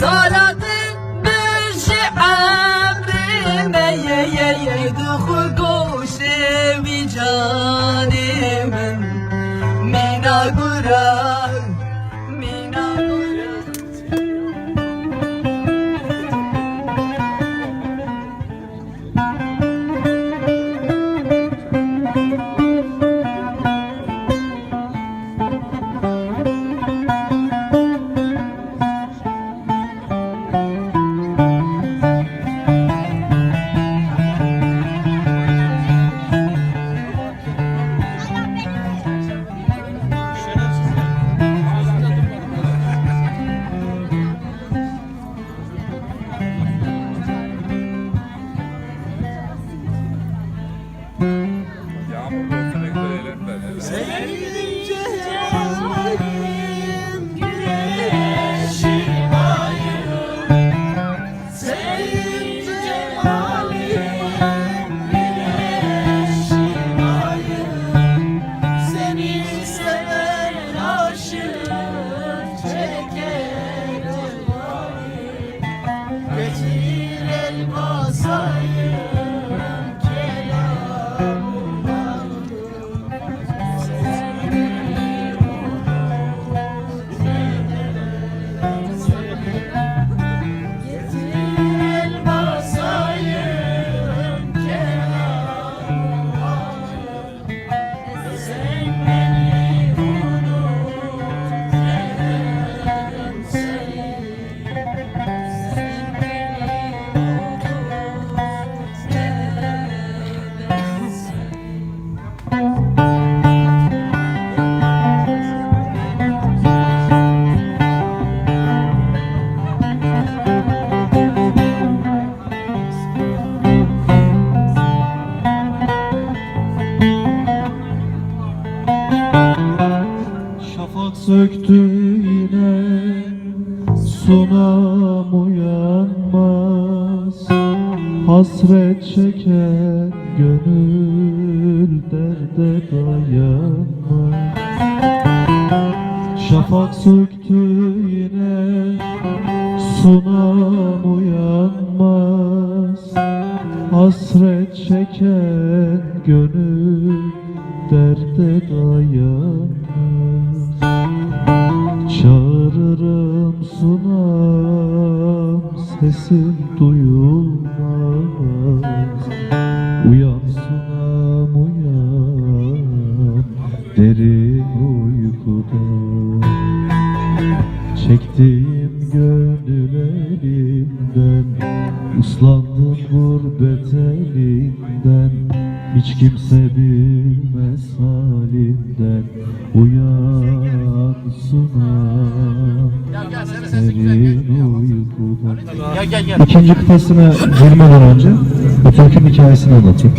Salat Sunam uyanmaz Hasret çeken gönül derde dayanmaz. Çağırırım sunam sesim duyulmaz Uslandım gurbet elinden Hiç kimse bilmez halimden Uyan sunam Derin uykudan İkinci kıtasına girmeden önce bu türkünün hikayesini anlatayım.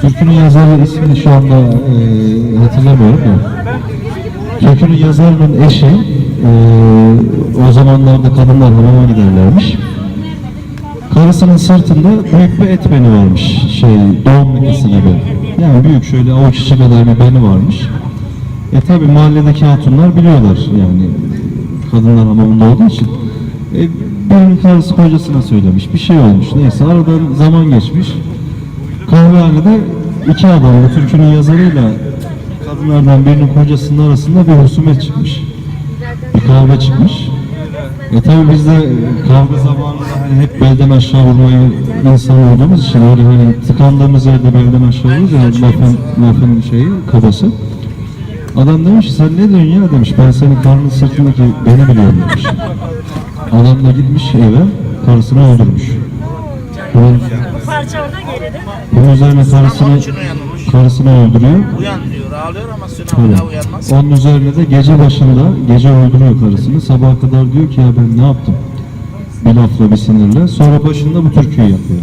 Türkünün yazarı ismini şu anda e, hatırlamıyorum da. Türkünün yazarının eşi e, o zamanlarda kadınlar hamama giderlermiş. Karısının sırtında büyük bir et beni varmış. Şey doğum lekesi gibi. Yani büyük şöyle avuç içi kadar bir beni varmış. E tabi mahalledeki hatunlar biliyorlar yani kadınlar hamamında olduğu için. E, birinin karısı kocasına söylemiş. Bir şey olmuş. Neyse aradan zaman geçmiş. Kahvehanede iki adam bu türkünün yazarıyla kadınlardan birinin kocasının arasında bir husumet çıkmış. Bir kavga çıkmış. E tabi biz de kavga zamanında hani hep belden aşağı vurmayı insan olduğumuz için öyle hani tıkandığımız yerde belden aşağı vururuz ya lafın, lafın şeyi kabası. Adam demiş ki sen ne diyorsun ya demiş ben senin karnın sırtındaki beni biliyorum demiş. Adam da gitmiş eve karısını öldürmüş. Bunun, Parça orada geri değil mi? bunun üzerine karısını, karısını öldürüyor. Uyan diyor, ağlıyor ama sünavına uyanmaz. Onun üzerine de gece başında, gece öldürüyor karısını. Sabaha kadar diyor ki ya ben ne yaptım? Bir lafla bir sinirle. Sonra başında bu türküyü yapıyor.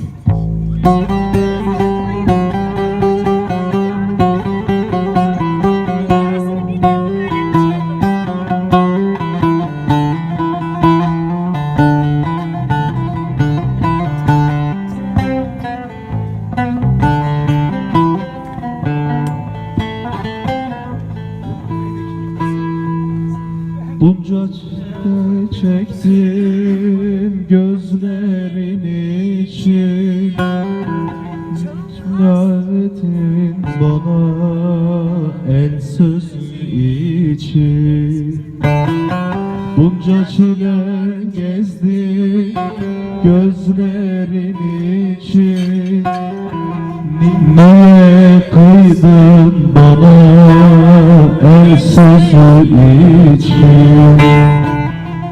için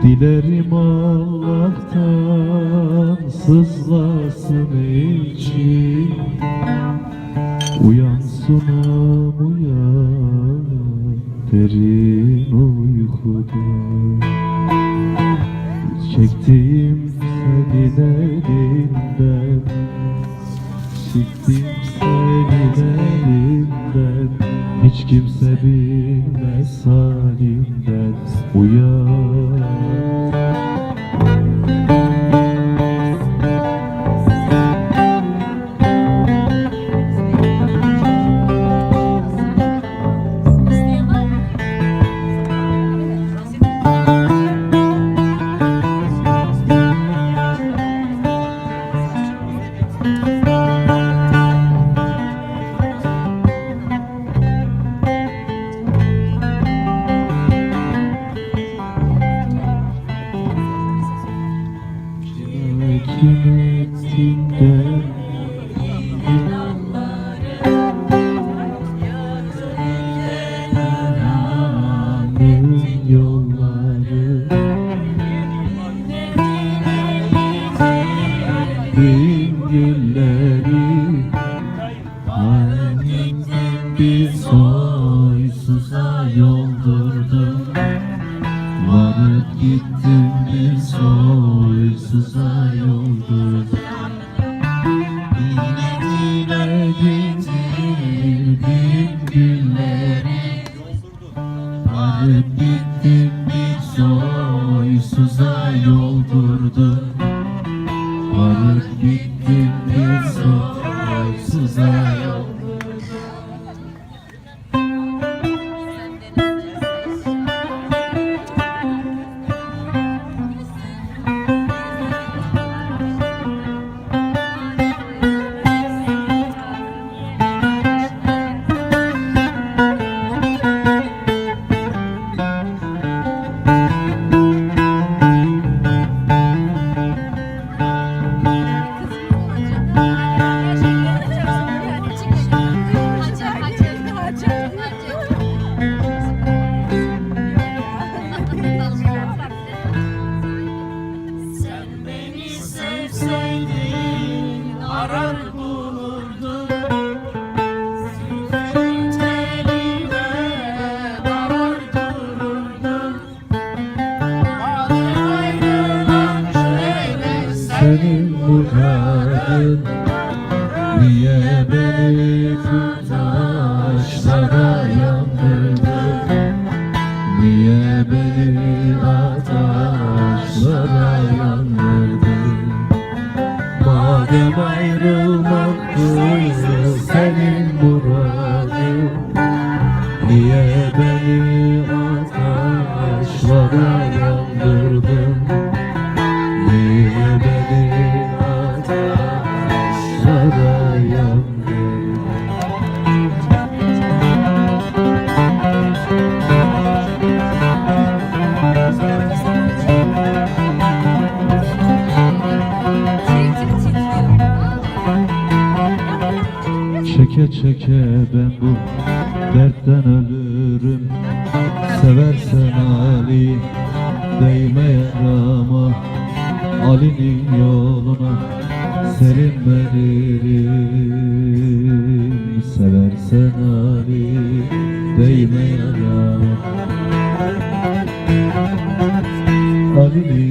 Dilerim Allah'tan sızlasın için. Uyansın am uyan derin uykuda. Çektiğim senin elinden Çektiğim senin elinden hiç kimse bilmez halimden uyan cennetin yolları Bin güller Ali Değme yarama Ali'nin yoluna Serin veririm Seversen Ali Değme yarama Ali'nin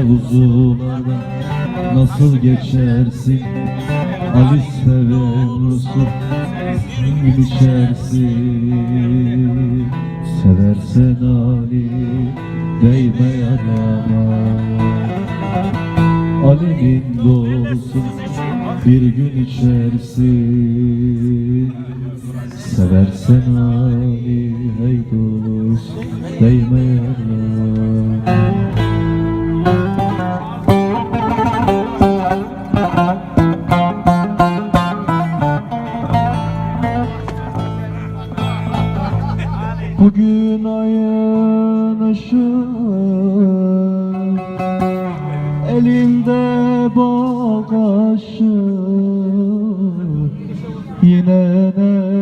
Körpe uzunlardan Nasıl geçersin? Ali seven Resul Gün içersin Seversen Ali Değme yarama Ali'nin dolusun Bir gün içersin. Seversen Ali Hey dost Değme yarama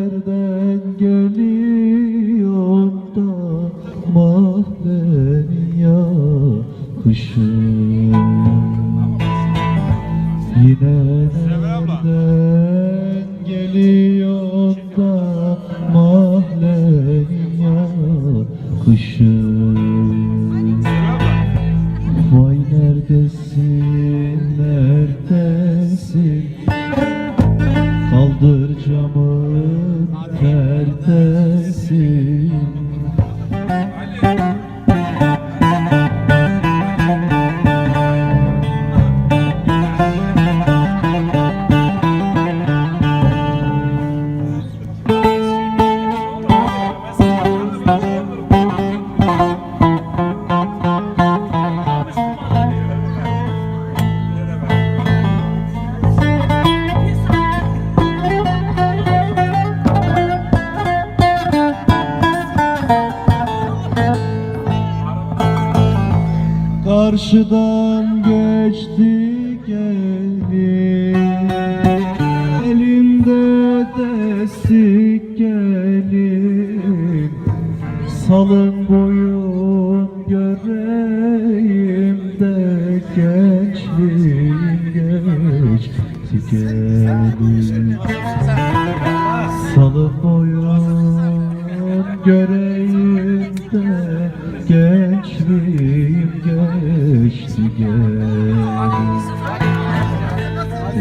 nereden geliyor da Mahallenin yakışı karşıda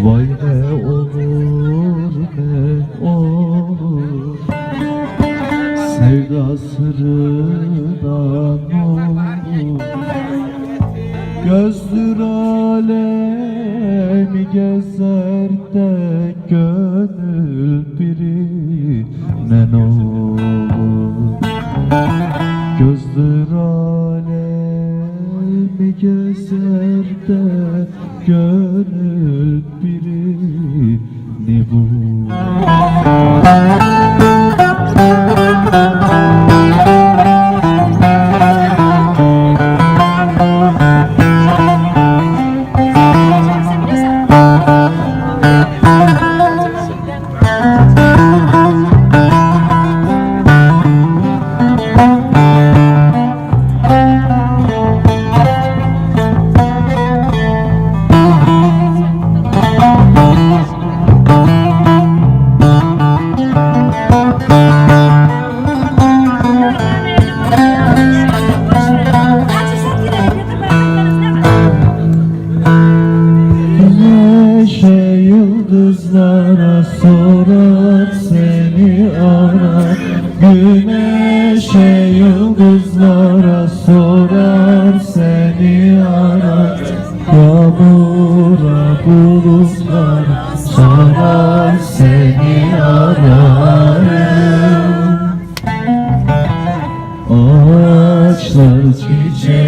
Vay ne olur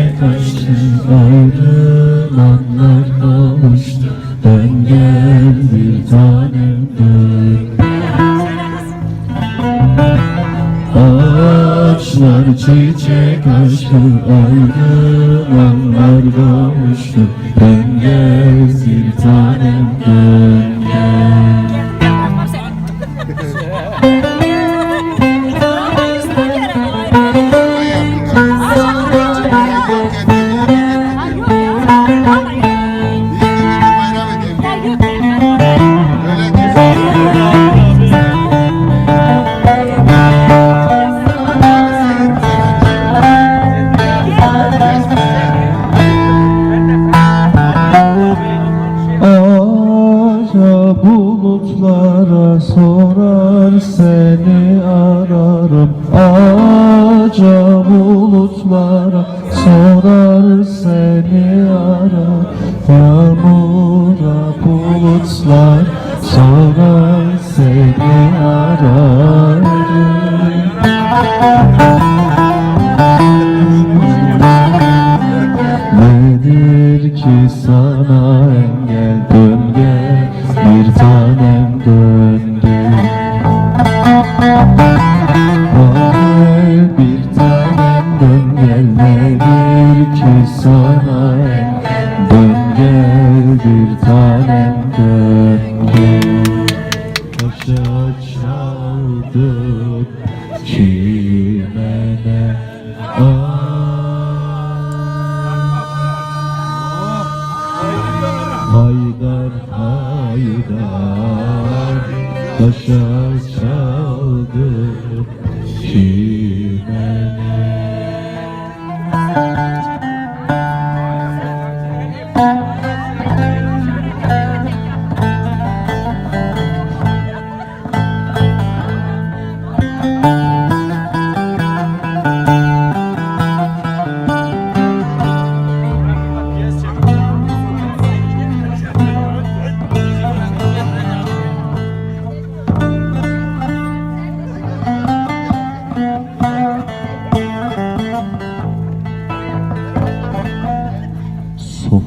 çiçek açtı Ayrılanlar kavuştu Dön gel bir tanem dön Ağaçlar çiçek açtı Ayrılanlar kavuştu Dön gel bir tanem dön gel sorar seni ararım. Acaba Amen. 我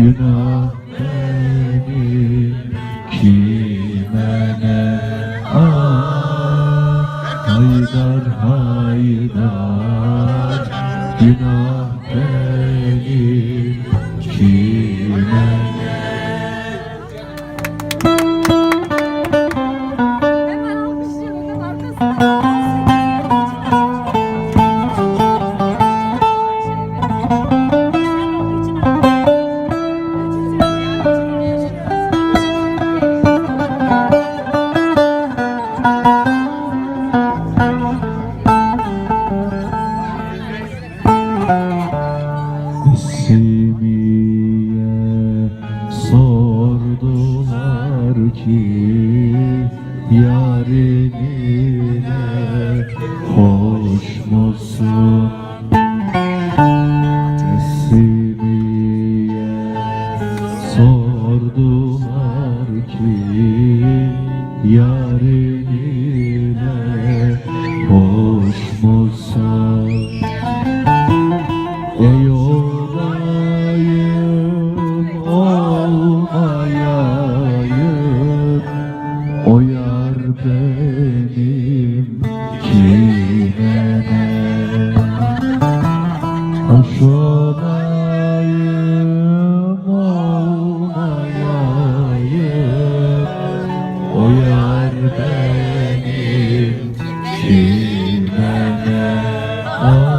Günah benim ki Yarinine kime ne Ah,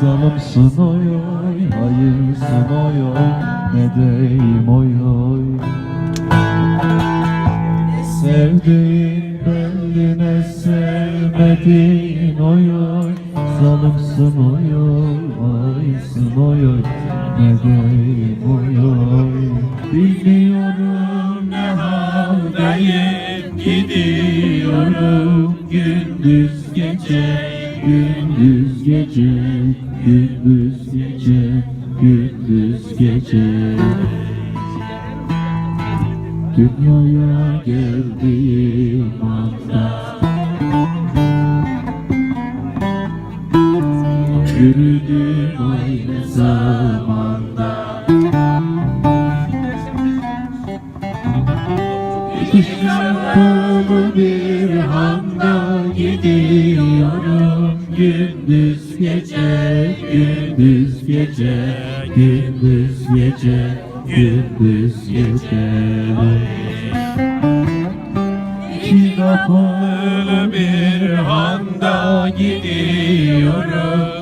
Salımsın oy oy hayırsın oy oy. Ne deyim oy oy? Sevdiğin belli ne sevmediğin oy oy. Salımsın oy oy aysın oy oy. Ne deyim oy oy? Bilmiyorum ne haldeyim Gidiyorum gündüz gece Gündüz gece Gündüz gece Gündüz gece. Dünyaya geldiğim anda. Yürüdüm aynı zamanda. Düşmanlı bir handa gidiyorum Gündüz gece, gündüz gece, gündüz gece, gündüz gece. Kinaplı bir handa gidiyorum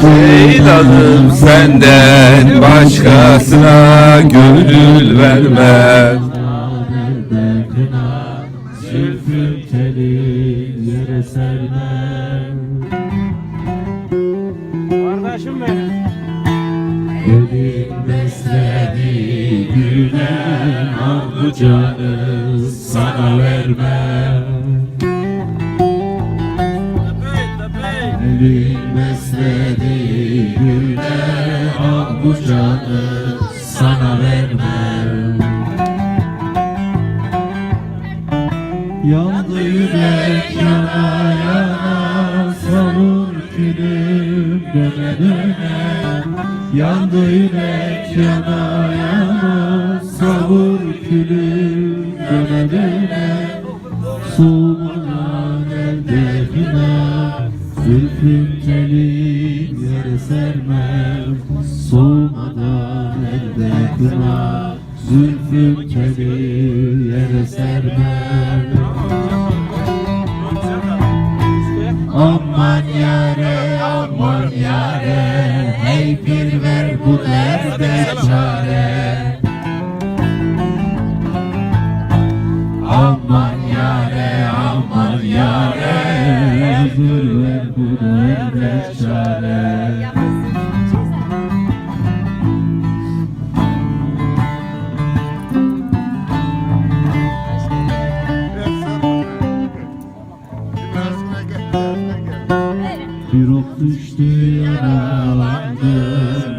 Ceylanım senden başkasına gönül kına Zülfün teli yere sermem Kardeşim benim. Elin besledi gülen Ardı canı sana vermem. Elin Ardı canı sana vermem Yandı yürek yana yana Savur külüm döne Yandı yürek yana yana Savur külüm döne döne Soğumadan Zülfün telin yere sermem. Aman yare, aman yare Hey bir ver bu derde çare. Aman yare, aman yare Hazır düştü yaralandım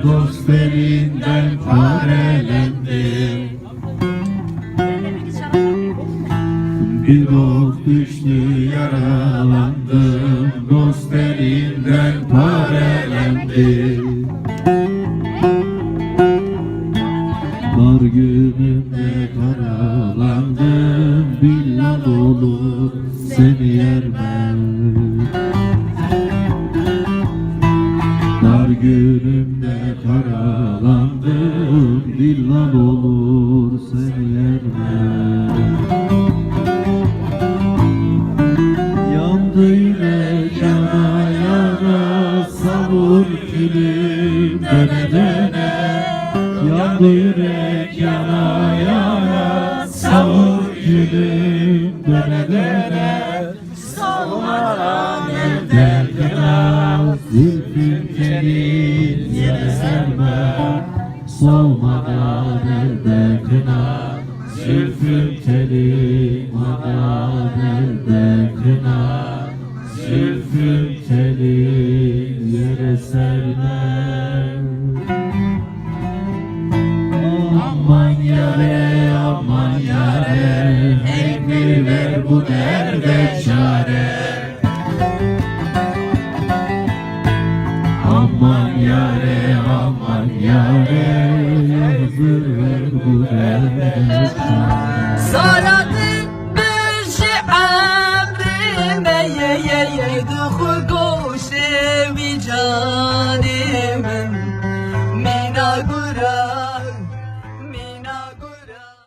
Dost elinden parelendim Bir ok düştü yaralandım Dost elinden parelendim yere serme Solmadan elde kına. Zülfün telin madan elde kına. Zülfün telin yere serme Aman yare aman yare Ey bir ver bu derde çare Yâre yazır